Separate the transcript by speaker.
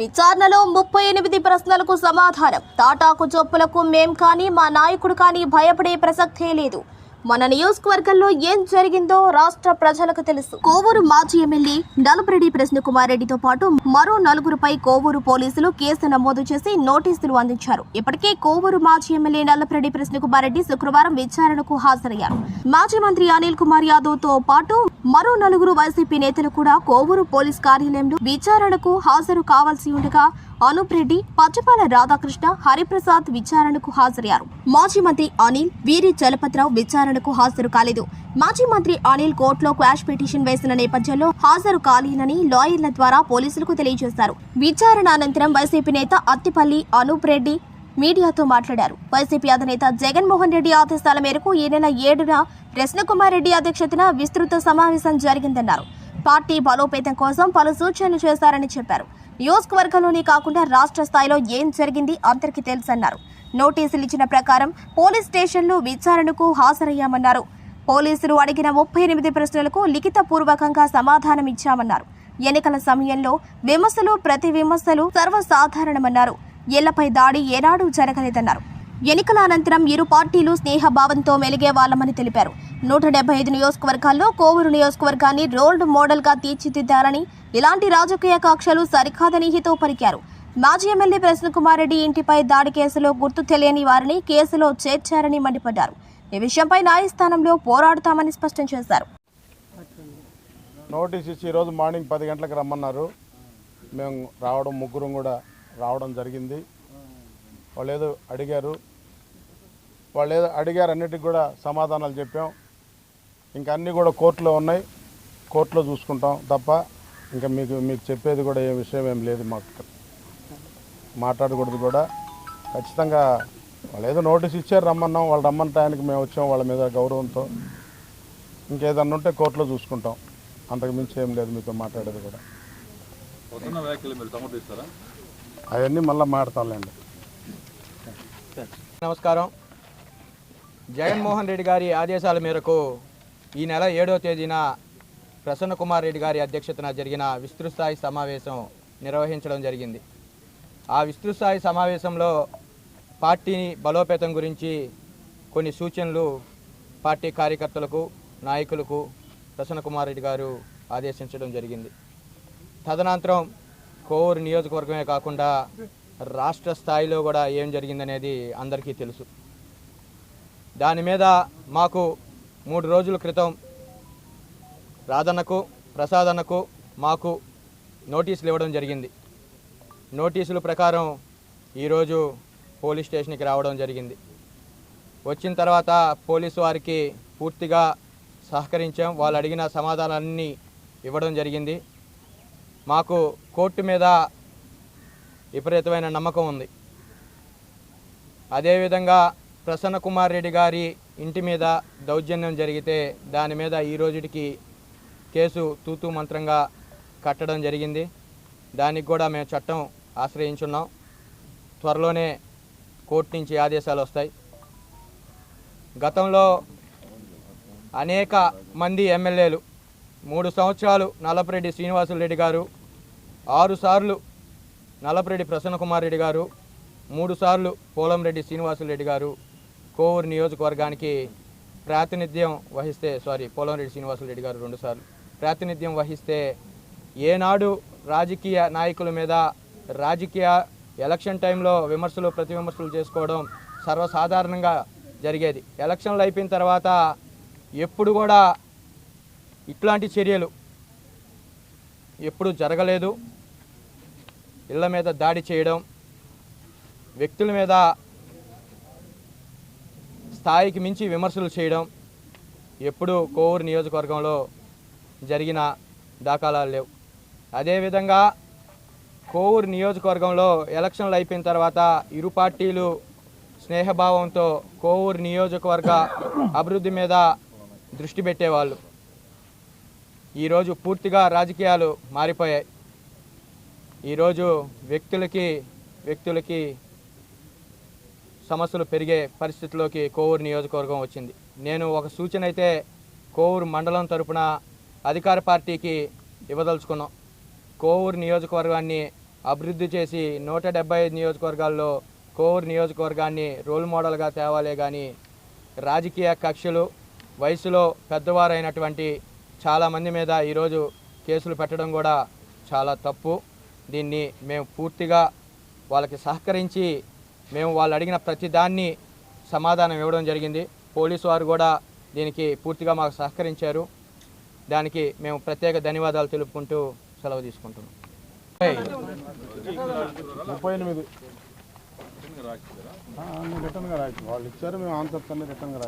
Speaker 1: విచారణలో ముప్పై ఎనిమిది ప్రశ్నలకు సమాధానం. తాటాకు చొప్పులకు మేం కానీ మా నాయకుడు కానీ భయపడే ప్రసక్తే లేదు. మన నియోజకవర్గంలో ఏం జరిగిందో రాష్ట్ర ప్రజలకు తెలుసు. కోవూరు మాజీ ఎమ్మెల్యే నలుపురెడ్డి ప్రశ్నకుమార్ రెడ్డితో పాటు మరో నలుగురుపై కోవూరు పోలీసులు కేసు నమోదు చేసి నోటీసులు అందించారు. ఇప్పటికే కోవూరు మాజీ ఎమ్మెల్యే నల్లపురెడ్డి ప్రశ్నకుమార్ రెడ్డి శుక్రవారం విచారణకు హాజరయ్యారు. మాజీ మంత్రి అనిల్ కుమార్ యాదవ్తో పాటు మరో నలుగురు వైసీపీ నేతలు కూడా కోవూరు పోలీస్ కార్యాలయంలో విచారణకు హాజరు కావాల్సి ఉండగా అనూప్ రెడ్డి పచ్చపాల రాధాకృష్ణ హరిప్రసాద్ విచారణకు హాజరయ్యారు. మాజీ మంత్రి అనిల్ వీరి చలపతిరావు విచారణకు హాజరు కాలేదు. మాజీ మంత్రి అనిల్ కోర్టులో క్వాష్ పిటిషన్ వేసిన నేపథ్యంలో హాజరు కాలేనని లాయర్ల ద్వారా పోలీసులకు తెలియజేశారు. విచారణ అనంతరం వైసీపీ నేత అత్తిపల్లి అనూప్ రెడ్డి మీడియాతో మాట్లాడారు. వైసీపీ అధినేత జగన్మోహన్ రెడ్డి ఆదేశాల మేరకు ఈ నెల ఏడున ప్రశ్నకుమార్ రెడ్డి అధ్యక్షతన విస్తృత సమావేశం జరిగిందన్నారు. పార్టీ బలోపేతం కోసం పలు సూచనలు చేశారని చెప్పారు. నియోజకవర్గంలోనే కాకుండా రాష్ట్ర స్థాయిలో ఏం జరిగింది అందరికీ తెలుసన్నారు. నోటీసులు ఇచ్చిన ప్రకారం పోలీస్ స్టేషన్లు విచారణకు హాజరయ్యామన్నారు. పోలీసులు అడిగిన ముప్పై ఎనిమిది ప్రశ్నలకు లిఖితపూర్వకంగా సమాధానం ఇచ్చామన్నారు. ఎన్నికల సమయంలో విమర్శలు ప్రతి విమర్శలు సర్వసాధారణమన్నారు. ఇళ్ళపై దాడి ఏనాడూ జరగలేదన్నారు. ఎన్నికల అనంతరం ఇరు పార్టీలు స్నేహభావంతో మెలిగే వాళ్ళమని తెలిపారు. నూట డెబ్బై ఐదు నియోజకవర్గాల్లో కోవూరు నియోజకవర్గాన్ని రోల్డ్ మోడల్గా తీర్చిదిద్దారని ఇలాంటి రాజకీయ కక్షలు సరికాదని హితో పలికారు. మాజీ ఎమ్మెల్యే ప్రసన్నకుమార్ రెడ్డి ఇంటిపై దాడి కేసులో గుర్తు తెలియని వారిని కేసులో చేర్చారని మండిపడ్డారు. ఈ విషయంపై న్యాయస్థానంలో పోరాడుతామని స్పష్టం చేశారు.
Speaker 2: నోటీస్ ఇచ్చి ఈరోజు మార్నింగ్ పది గంటలకు రమ్మన్నారు. మేము రావడం ముగ్గురు కూడా రావడం జరిగింది. వాళ్ళు ఏదో అడిగారు. వాళ్ళు ఏదో అడిగారు అన్నిటికి కూడా సమాధానాలు చెప్పాం. ఇంకా అన్నీ కూడా కోర్టులో ఉన్నాయి. కోర్టులో చూసుకుంటాం తప్ప ఇంకా మీకు మీకు చెప్పేది కూడా ఏ విషయం ఏం లేదు మాకు. మాట్లాడకూడదు కూడా. ఖచ్చితంగా వాళ్ళు ఏదో నోటీస్ ఇచ్చారు రమ్మన్నాం. వాళ్ళు రమ్మన్న టైంకి మేము వచ్చాం వాళ్ళ మీద గౌరవంతో. ఇంకేదన్నా ఉంటే కోర్టులో చూసుకుంటాం. అంతకు మించి ఏం లేదు మీతో మాట్లాడేది కూడా. అవన్నీ మళ్ళీ మాడతాంలేండి
Speaker 3: నమస్కారం. జగన్మోహన్ రెడ్డి గారి ఆదేశాల మేరకు ఈ నెల ఏడో తేదీన ప్రసన్న కుమార్ రెడ్డి గారి అధ్యక్షతన జరిగిన విస్తృతస్థాయి సమావేశం నిర్వహించడం జరిగింది. ఆ విస్తృతస్థాయి సమావేశంలో పార్టీని బలోపేతం గురించి కొన్ని సూచనలు పార్టీ కార్యకర్తలకు నాయకులకు ప్రసన్న కుమార్ రెడ్డి గారు ఆదేశించడం జరిగింది. తదనంతరం కోవూరు నియోజకవర్గమే కాకుండా రాష్ట్ర స్థాయిలో కూడా ఏం జరిగిందనేది అందరికీ తెలుసు. దాని మీద మాకు మూడు రోజుల క్రితం రాధన్నకు ప్రసాదన్నకు మాకు నోటీసులు ఇవ్వడం జరిగింది. నోటీసుల ప్రకారం ఈరోజు పోలీస్ స్టేషన్కి రావడం జరిగింది. వచ్చిన తర్వాత పోలీసు వారికి పూర్తిగా సహకరించాం. వాళ్ళు అడిగిన సమాధానాలన్నీ ఇవ్వడం జరిగింది. మాకు కోర్టు మీద విపరీతమైన నమ్మకం ఉంది. అదేవిధంగా ప్రసన్న కుమార్ రెడ్డి గారి ఇంటి మీద దౌర్జన్యం జరిగితే దాని మీద ఈ రోజుటికి కేసు తూతూ మంత్రంగా కట్టడం జరిగింది. దానికి కూడా మేము చట్టం ఆశ్రయించున్నాం. త్వరలోనే కోర్టు నుంచి ఆదేశాలు వస్తాయి. గతంలో అనేక మంది ఎమ్మెల్యేలు మూడు సంవత్సరాలు నల్లపరెడ్డి శ్రీనివాసులరెడ్డి గారు ఆరు సార్లు నల్లపరెడ్డి ప్రసన్నకుమార్ రెడ్డి గారు మూడు సార్లు పోలంరెడ్డి శ్రీనివాసులరెడ్డి గారు కోవూరు నియోజకవర్గానికి ప్రాతినిధ్యం వహిస్తే సారీ పోలంరెడ్డి శ్రీనివాసరెడ్డి గారు రెండుసార్లు ప్రాతినిధ్యం వహిస్తే ఏనాడు రాజకీయ నాయకుల మీద రాజకీయ ఎలక్షన్ టైంలో విమర్శలు ప్రతి విమర్శలు చేసుకోవడం సర్వసాధారణంగా జరిగేది. ఎలక్షన్లు అయిపోయిన తర్వాత ఎప్పుడు కూడా ఇట్లాంటి చర్యలు ఎప్పుడు జరగలేదు. ఇళ్ళ మీద దాడి చేయడం వ్యక్తుల మీద స్థాయికి మించి విమర్శలు చేయడం ఎప్పుడు కోవూరు నియోజకవర్గంలో జరిగిన దాఖలాలు లేవు. అదేవిధంగా కోవూరు నియోజకవర్గంలో ఎలక్షన్లు అయిపోయిన తర్వాత ఇరు పార్టీలు స్నేహభావంతో కోవూరు నియోజకవర్గ అభివృద్ధి మీద దృష్టి పెట్టేవాళ్ళు. ఈరోజు పూర్తిగా రాజకీయాలు మారిపోయాయి. ఈరోజు వ్యక్తులకి వ్యక్తులకి సమస్యలు పెరిగే పరిస్థితిలోకి కోవూరు నియోజకవర్గం వచ్చింది. నేను ఒక సూచన అయితే కోవూరు మండలం తరపున అధికార పార్టీకి ఇవ్వదలుచుకున్నాం. కోవూరు నియోజకవర్గాన్ని అభివృద్ధి చేసి నూట డెబ్బై ఐదు నియోజకవర్గాల్లో కోవూరు నియోజకవర్గాన్ని రోల్ మోడల్గా తేవాలే కానీ రాజకీయ కక్షలు వయసులో పెద్దవారైనటువంటి చాలామంది మీద ఈరోజు కేసులు పెట్టడం కూడా చాలా తప్పు. దీన్ని మేము పూర్తిగా వాళ్ళకి సహకరించి మేము వాళ్ళు అడిగిన ప్రతి దాన్ని సమాధానం ఇవ్వడం జరిగింది. పోలీసు వారు కూడా దీనికి పూర్తిగా మాకు సహకరించారు. దానికి మేము ప్రత్యేక ధన్యవాదాలు తెలుపుకుంటూ సెలవు తీసుకుంటున్నాం.
Speaker 2: ముప్పై ఎనిమిది. రిటర్న్గా వాళ్ళు ఇచ్చారు మేము ఆన్సర్స్ అన్ని రిటర్న్గా